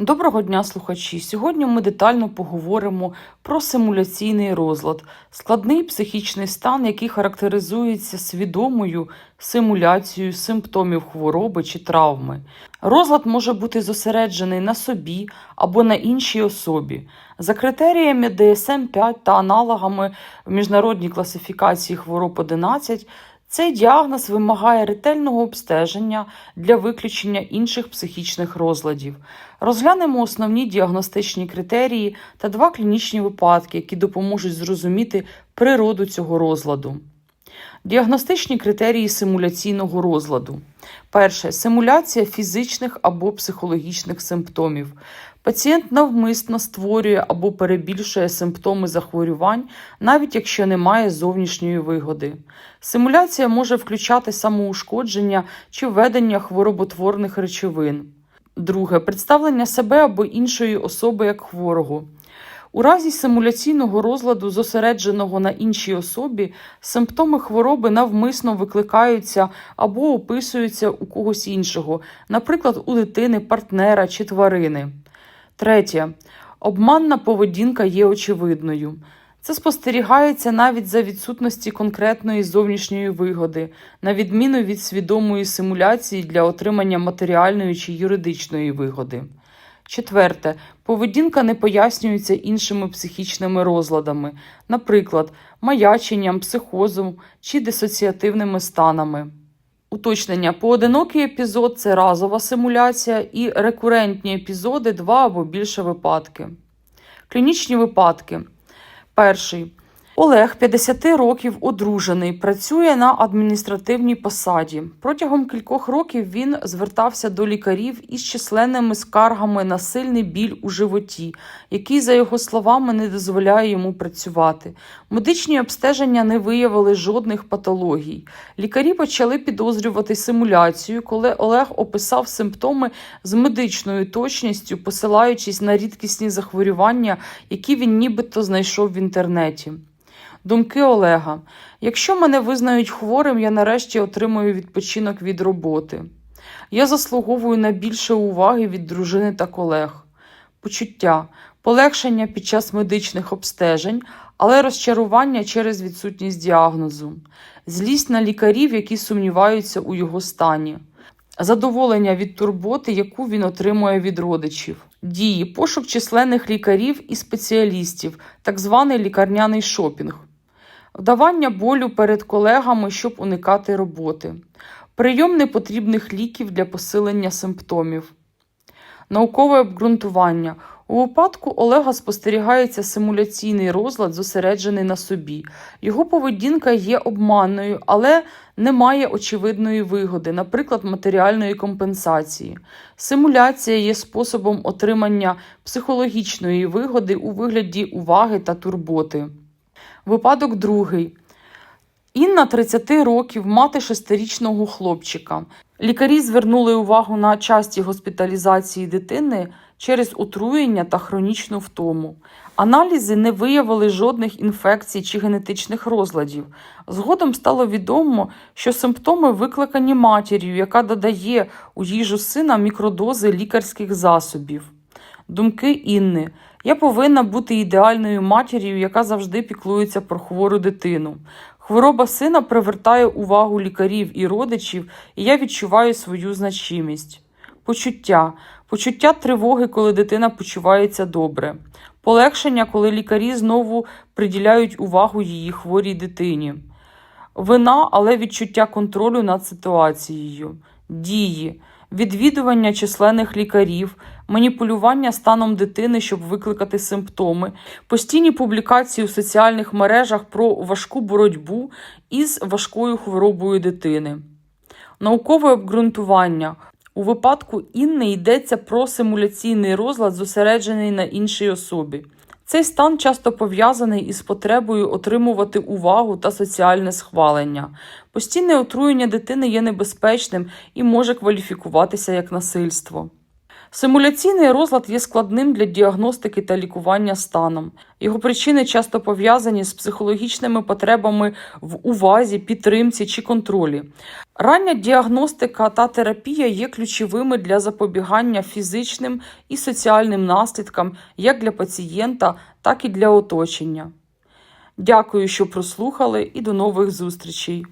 Доброго дня, слухачі! Сьогодні ми детально поговоримо про симуляційний розлад, складний психічний стан, який характеризується свідомою симуляцією симптомів хвороби чи травми. Розлад може бути зосереджений на собі або на іншій особі. За критеріями DSM-5 та аналогами в міжнародній класифікації хвороб 11 цей діагноз вимагає ретельного обстеження для виключення інших психічних розладів. Розглянемо основні діагностичні критерії та два клінічні випадки, які допоможуть зрозуміти природу цього розладу. Діагностичні критерії симуляційного розладу. Перше симуляція фізичних або психологічних симптомів. Пацієнт навмисно створює або перебільшує симптоми захворювань, навіть якщо немає зовнішньої вигоди. Симуляція може включати самоушкодження чи введення хвороботворних речовин. Друге представлення себе або іншої особи як хворого. У разі симуляційного розладу, зосередженого на іншій особі, симптоми хвороби навмисно викликаються або описуються у когось іншого, наприклад, у дитини, партнера чи тварини. Третє. Обманна поведінка є очевидною. Це спостерігається навіть за відсутності конкретної зовнішньої вигоди, на відміну від свідомої симуляції для отримання матеріальної чи юридичної вигоди. Четверте, поведінка не пояснюється іншими психічними розладами, наприклад, маяченням, психозом чи дисоціативними станами. Уточнення: поодинокий епізод це разова симуляція і рекурентні епізоди два або більше випадки. Клінічні випадки. Перший. Олег 50 років одружений, працює на адміністративній посаді. Протягом кількох років він звертався до лікарів із численними скаргами на сильний біль у животі, який, за його словами, не дозволяє йому працювати. Медичні обстеження не виявили жодних патологій. Лікарі почали підозрювати симуляцію, коли Олег описав симптоми з медичною точністю, посилаючись на рідкісні захворювання, які він нібито знайшов в інтернеті. Думки Олега: якщо мене визнають хворим, я нарешті отримую відпочинок від роботи. Я заслуговую на більше уваги від дружини та колег, почуття, полегшення під час медичних обстежень, але розчарування через відсутність діагнозу, злість на лікарів, які сумніваються у його стані, задоволення від турботи, яку він отримує від родичів. Дії, пошук численних лікарів і спеціалістів, так званий лікарняний шопінг, вдавання болю перед колегами, щоб уникати роботи, прийом непотрібних ліків для посилення симптомів, наукове обґрунтування. У випадку Олега спостерігається симуляційний розлад, зосереджений на собі. Його поведінка є обманною, але не має очевидної вигоди, наприклад, матеріальної компенсації. Симуляція є способом отримання психологічної вигоди у вигляді уваги та турботи. Випадок другий. Інна 30 років, мати шестирічного хлопчика. Лікарі звернули увагу на часті госпіталізації дитини через отруєння та хронічну втому. Аналізи не виявили жодних інфекцій чи генетичних розладів. Згодом стало відомо, що симптоми викликані матір'ю, яка додає у їжу сина мікродози лікарських засобів. Думки Інни. Я повинна бути ідеальною матір'ю, яка завжди піклується про хвору дитину. Хвороба сина привертає увагу лікарів і родичів, і я відчуваю свою значимість. Почуття. Почуття тривоги, коли дитина почувається добре. Полегшення, коли лікарі знову приділяють увагу її хворій дитині. Вина, але відчуття контролю над ситуацією. Дії. Відвідування численних лікарів, маніпулювання станом дитини, щоб викликати симптоми, постійні публікації у соціальних мережах про важку боротьбу із важкою хворобою дитини. Наукове обґрунтування. У випадку Інни йдеться про симуляційний розлад, зосереджений на іншій особі. Цей стан часто пов'язаний із потребою отримувати увагу та соціальне схвалення. Постійне отруєння дитини є небезпечним і може кваліфікуватися як насильство. Симуляційний розлад є складним для діагностики та лікування станом. Його причини часто пов'язані з психологічними потребами в увазі, підтримці чи контролі. Рання діагностика та терапія є ключовими для запобігання фізичним і соціальним наслідкам як для пацієнта, так і для оточення. Дякую, що прослухали, і до нових зустрічей!